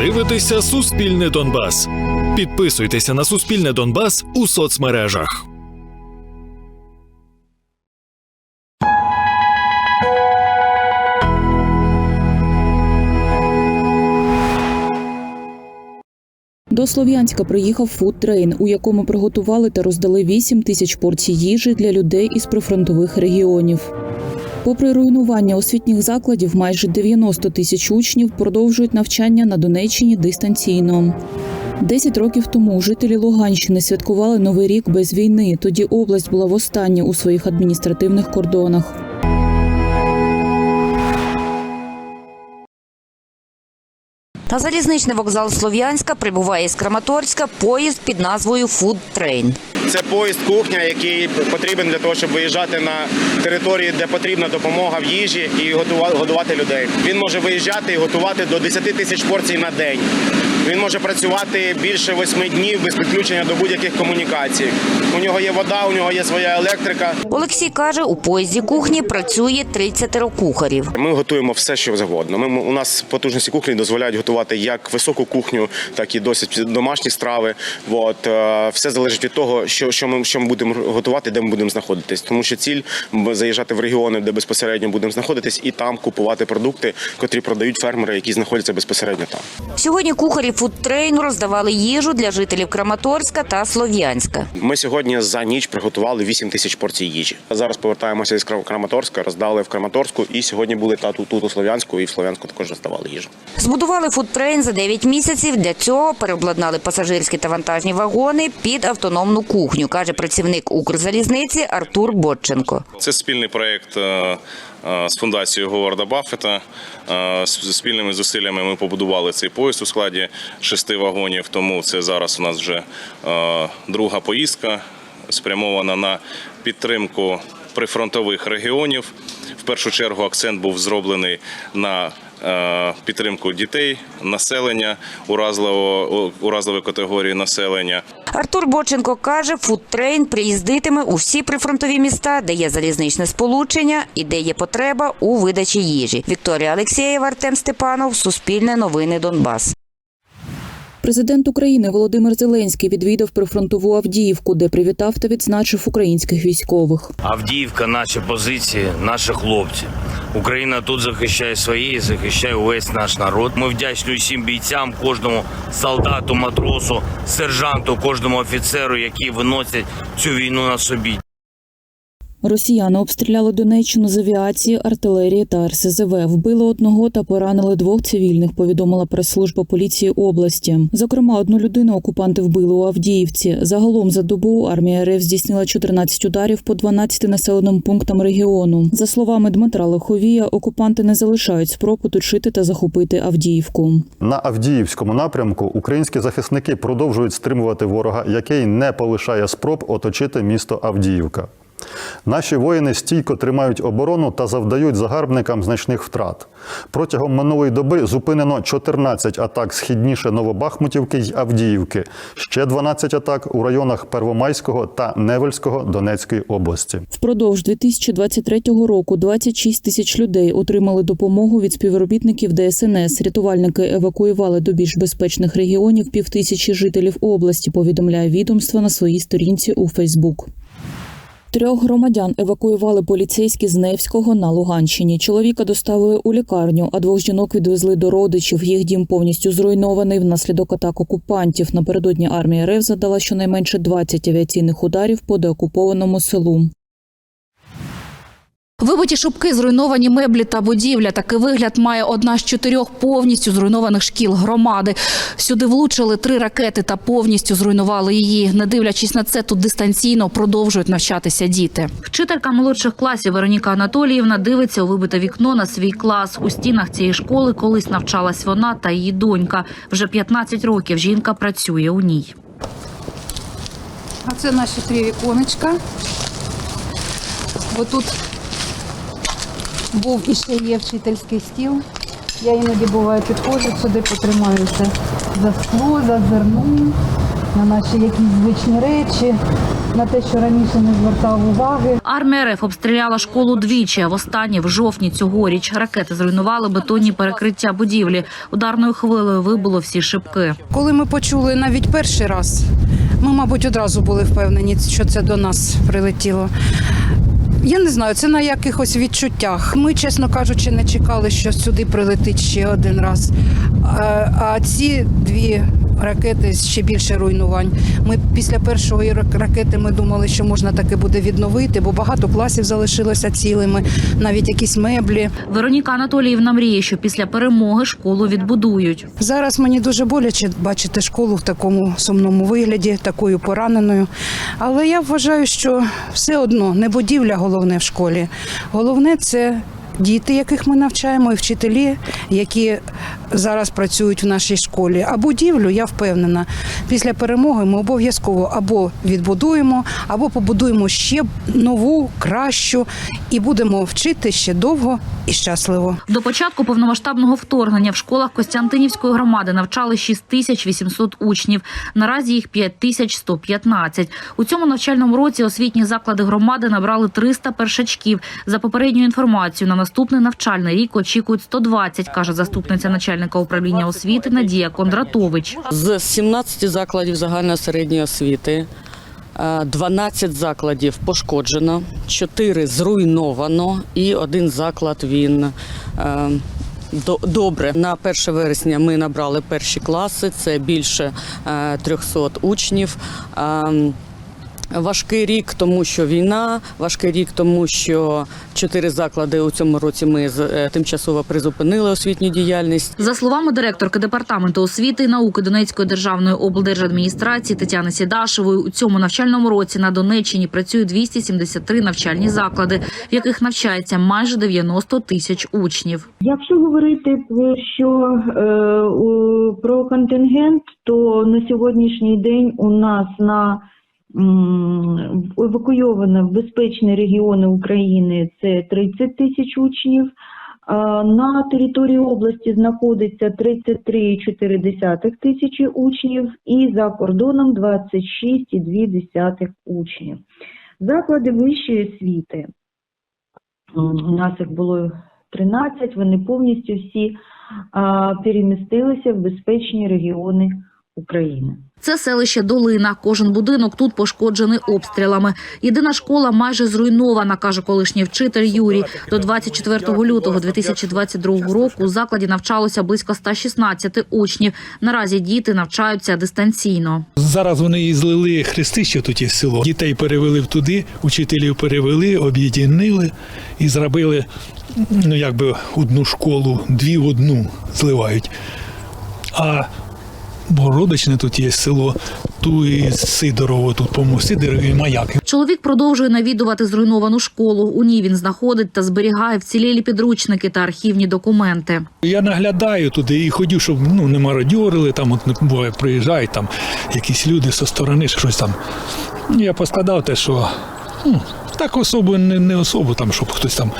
дивитеся Суспільне Донбас. Підписуйтеся на Суспільне Донбас у соцмережах. До Слов'янська приїхав фудтрейн, у якому приготували та роздали 8 тисяч порцій їжі для людей із прифронтових регіонів. Попри руйнування освітніх закладів, майже 90 тисяч учнів продовжують навчання на Донеччині дистанційно. Десять років тому жителі Луганщини святкували новий рік без війни. Тоді область була востаннє у своїх адміністративних кордонах. На залізничний вокзал Слов'янська прибуває з Краматорська поїзд під назвою Фуд Трейн. Це поїзд кухня, який потрібен для того, щоб виїжджати на території, де потрібна допомога в їжі і годувати людей. Він може виїжджати і готувати до 10 тисяч порцій на день. Він може працювати більше восьми днів без підключення до будь-яких комунікацій. У нього є вода, у нього є своя електрика. Олексій каже, у поїзді кухні працює 30 кухарів. Ми готуємо все, що завгодно. Ми у нас потужності кухні дозволяють готувати як високу кухню, так і досить домашні страви. От е, все залежить від того, що, що ми що ми будемо готувати, де ми будемо знаходитись. Тому що ціль заїжджати в регіони, де безпосередньо будемо знаходитись, і там купувати продукти, котрі продають фермери, які знаходяться безпосередньо там. Сьогодні кухарі Food Train роздавали їжу для жителів Краматорська та Слов'янська. Ми сьогодні за ніч приготували 8 тисяч порцій їжі. Зараз повертаємося із Крам- Краматорська, роздали в Краматорську, і сьогодні були та тут, тут у Слов'янську, і в Слов'янську також роздавали їжу. Збудували Train за 9 місяців. Для цього переобладнали пасажирські та вантажні вагони під автономну кухню, каже працівник Укрзалізниці Артур Бодченко. Це спільний проєкт е, е, з фундацією Говарда Баффета. Е, Спільними зусиллями ми побудували цей поїзд у складі шести вагонів. Тому це зараз у нас вже е, друга поїздка, спрямована на підтримку прифронтових регіонів. В першу чергу акцент був зроблений на е, підтримку дітей, населення уразливого уразливої категорії населення. Артур Боченко каже, фудтрейн приїздитиме у всі прифронтові міста, де є залізничне сполучення і де є потреба у видачі їжі. Вікторія Алексєєва, Артем Степанов, Суспільне новини Донбас. Президент України Володимир Зеленський відвідав прифронтову Авдіївку, де привітав та відзначив українських військових. Авдіївка, наші позиції, наші хлопці. Україна тут захищає свої, захищає увесь наш народ. Ми вдячні усім бійцям, кожному солдату, матросу, сержанту, кожному офіцеру, які виносять цю війну на собі. Росіяни обстріляли Донеччину з авіації, артилерії та РСЗВ. Вбили одного та поранили двох цивільних. Повідомила прес-служба поліції області. Зокрема, одну людину окупанти вбили у Авдіївці. Загалом за добу армія РФ здійснила 14 ударів по 12 населеним пунктам регіону. За словами Дмитра Лиховія, окупанти не залишають спроб оточити та захопити Авдіївку. На Авдіївському напрямку українські захисники продовжують стримувати ворога, який не полишає спроб оточити місто Авдіївка. Наші воїни стійко тримають оборону та завдають загарбникам значних втрат. Протягом минулої доби зупинено 14 атак східніше Новобахмутівки й Авдіївки, ще 12 атак у районах Первомайського та Невельського Донецької області. Впродовж 2023 року 26 тисяч людей отримали допомогу від співробітників ДСНС. Рятувальники евакуювали до більш безпечних регіонів півтисячі жителів області. Повідомляє відомство на своїй сторінці у Фейсбук. Трьох громадян евакуювали поліцейські з Невського на Луганщині. Чоловіка доставили у лікарню, а двох жінок відвезли до родичів. Їх дім повністю зруйнований внаслідок атак окупантів. Напередодні армія РФ задала щонайменше 20 авіаційних ударів по деокупованому селу. Вибиті шибки, зруйновані меблі та будівля. Такий вигляд має одна з чотирьох повністю зруйнованих шкіл громади. Сюди влучили три ракети та повністю зруйнували її. Не дивлячись на це, тут дистанційно продовжують навчатися діти. Вчителька молодших класів Вероніка Анатоліївна дивиться у вибите вікно на свій клас. У стінах цієї школи колись навчалась вона та її донька. Вже 15 років жінка працює у ній. А це наші три віконечка. Отут був і ще є вчительський стіл. Я іноді буває підходжу сюди, потримаюся за скло, за зерно, на наші якісь звичні речі. на те, що раніше не звертав уваги. Армія РФ обстріляла школу двічі. а Востаннє в жовтні цьогоріч ракети зруйнували бетонні перекриття будівлі. Ударною хвилею вибило всі шибки. Коли ми почули навіть перший раз, ми, мабуть, одразу були впевнені, що це до нас прилетіло. Я не знаю, це на якихось відчуттях. Ми, чесно кажучи, не чекали, що сюди прилетить ще один раз. А, ці дві ракети ще більше руйнувань. Ми після першої ракети ми думали, що можна таки буде відновити, бо багато класів залишилося цілими, навіть якісь меблі. Вероніка Анатоліївна мріє, що після перемоги школу відбудують. Зараз мені дуже боляче бачити школу в такому сумному вигляді, такою пораненою. Але я вважаю, що все одно не будівля головне в школі. Головне це діти, яких ми навчаємо, і вчителі, які зараз працюють в нашій школі. А будівлю, я впевнена, після перемоги ми обов'язково або відбудуємо, або побудуємо ще нову, кращу, і будемо вчити ще довго і щасливо. До початку повномасштабного вторгнення в школах Костянтинівської громади навчали 6800 учнів. Наразі їх 5115. У цьому навчальному році освітні заклади громади набрали 300 першачків. За попередньою інформацією, на наступний навчальний рік очікують 120, каже заступниця начальника управління освіти Надія Кондратович. З 17 закладів загальної середньої освіти е, 12 закладів пошкоджено, 4 зруйновано і один заклад він е, до- добре. На 1 вересня ми набрали перші класи, це більше е, 300 учнів. Важкий рік, тому що війна, важкий рік, тому що чотири заклади у цьому році ми з- е, тимчасово призупинили освітню діяльність. За словами директорки департаменту освіти і науки Донецької державної облдержадміністрації Тетяни Сідашевої, у цьому навчальному році на Донеччині працює 273 навчальні заклади, в яких навчається майже 90 тисяч учнів. Якщо говорити про що е, про контингент, то на сьогоднішній день у нас на евакуйовано в безпечні регіони України це 30 тисяч учнів. На території області знаходиться 33,4 тисячі учнів і за кордоном 26,2 учнів. Заклади вищої освіти. У нас їх було 13, вони повністю всі перемістилися в безпечні регіони України. Це селище Долина. Кожен будинок тут пошкоджений обстрілами. Єдина школа майже зруйнована, каже колишній вчитель Юрій. До 24 лютого 2022 року у закладі навчалося близько 116 учнів. Наразі діти навчаються дистанційно. Зараз вони і злили хрести, що тут є село. Дітей перевели туди, учителів перевели, об'єднали і зробили ну якби одну школу, дві в одну зливають. А Бородочне тут є село, ту і Сидорово, тут по Сидорові і маяк. Чоловік продовжує навідувати зруйновану школу. У ній він знаходить та зберігає вцілілі підручники та архівні документи. Я наглядаю туди і ходю, щоб ну не мародьорили, там от не буває, приїжджають там якісь люди зі сторони, щось там. Я поскладав те, що ну, так особо не, не особо там, щоб хтось там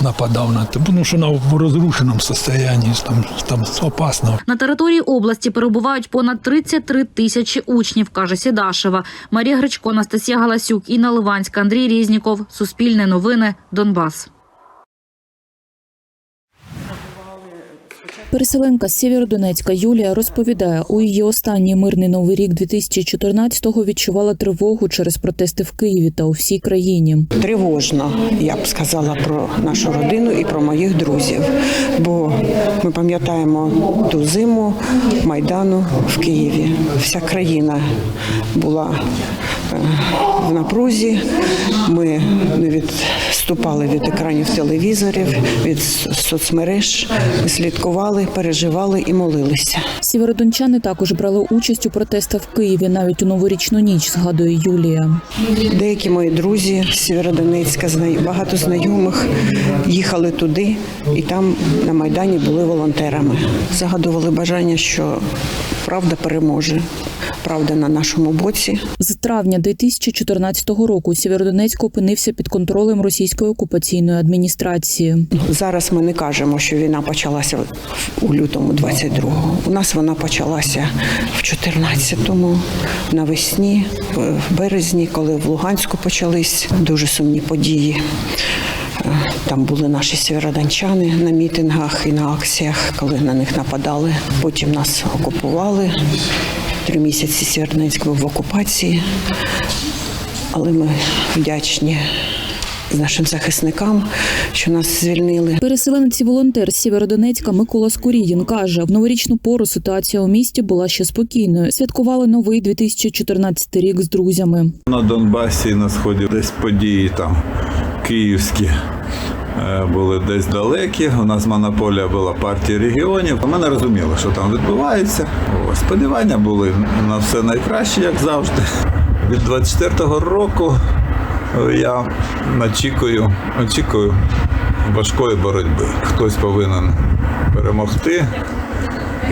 нападав на те, тому що вона в розрушеному стані, там, там опасно. На території області перебувають понад 33 тисячі учнів, каже Сідашева. Марія Гречко, Анастасія Галасюк, Інна Ливанська, Андрій Різніков. Суспільне новини. Донбас. Переселенка з Сєвєродонецька Юлія розповідає, у її останній мирний новий рік 2014-го відчувала тривогу через протести в Києві та у всій країні. тривожно, я б сказала про нашу родину і про моїх друзів. Бо ми пам'ятаємо ту зиму майдану в Києві. Вся країна була в напрузі. Ми не відступали від екранів телевізорів, від соцмереж. Слідкували, переживали і молилися. Сєвєродончани також брали участь у протестах в Києві навіть у новорічну ніч, згадує Юлія. Деякі мої друзі з Сєвєродонецька, багато знайомих їхали туди і там на Майдані були волонтерами. Загадували бажання, що правда переможе. Правда на нашому боці. З травня 2014 року Сєвєродонецьк опинився під контролем російської окупаційної адміністрації. Зараз ми не кажемо, що війна почалася у лютому 22-го. У нас вона почалася в 14-му, навесні, в березні, коли в Луганську почались дуже сумні події. Е, Там були наші сєвєродончани на мітингах і на акціях, коли на них нападали. Потім нас окупували. Три місяці Сєвєродонецьк був в окупації, але ми вдячні нашим захисникам, що нас звільнили. Переселенець і волонтер з Сєвєродонецька Микола Скурідін каже, в новорічну пору ситуація у місті була ще спокійною. Святкували новий 2014 рік з друзями. На Донбасі на сході десь події там київські були десь далекі. У нас монополія була партії регіонів. Ми не розуміли, що там відбувається. О, Сподівання були на все найкраще, як завжди. Від 24-го року е, я очікую, очікую важкої боротьби. Хтось повинен перемогти.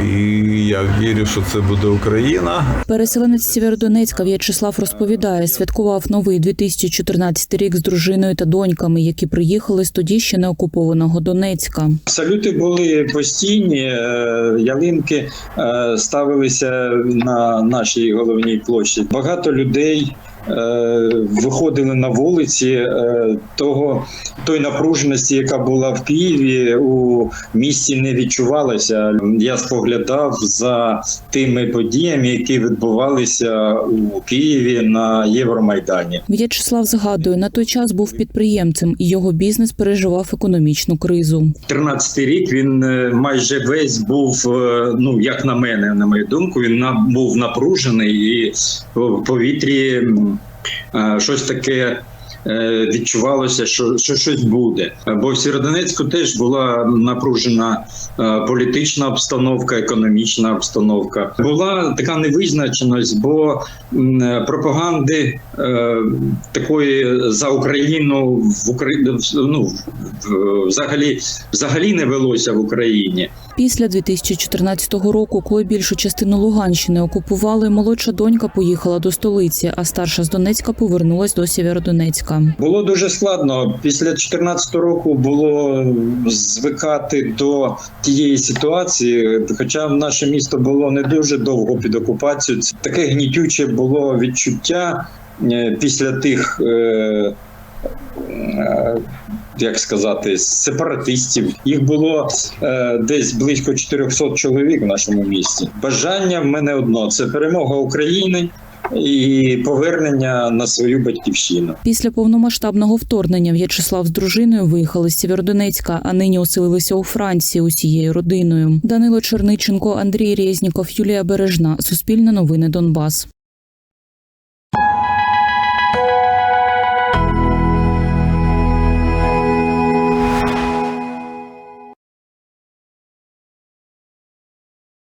І я вірю, що це буде Україна. Переселенець Сєвєродонецька В'ячеслав розповідає, святкував новий 2014 рік з дружиною та доньками, які приїхали з тоді ще не окупованого Донецька. Салюти були постійні, е, ялинки е, ставилися на нашій головній площі. Багато людей. Е, Виходили на вулиці е, того той напруженості, яка була в Києві, у місті не відчувалася. Я споглядав за тими подіями, які відбувалися у Києві на Євромайдані. В'ячеслав згадує, на той час був підприємцем, і його бізнес переживав економічну кризу. 13 рік він е, майже весь був, ну як на мене, на мою думку, він був напружений і в повітрі щось таке. е, Відчувалося, що, що щось буде. Бо в Сєвєродонецьку теж була напружена е, політична обстановка, економічна обстановка. Була така невизначеність, бо е, пропаганди е, такої за Україну в Україні ну, взагалі взагалі не велося в Україні. Після 2014 року, коли більшу частину Луганщини окупували, молодша донька поїхала до столиці, а старша з Донецька повернулась до Сєвєродонецька. Було дуже складно. Після 2014 року було звикати до тієї ситуації. Хоча наше місто було не дуже довго під окупацією. Це таке гнітюче було відчуття е, після тих. Як сказати, сепаратистів їх було е, десь близько 400 чоловік в нашому місті. Бажання в мене одно це перемога України і повернення на свою батьківщину. Після повномасштабного вторгнення В'ячеслав з дружиною виїхали з Сєвєродонецька, а нині оселилися у Франції усією родиною. Данило Черниченко, Андрій Резніков, Юлія Бережна. Суспільне новини Донбас.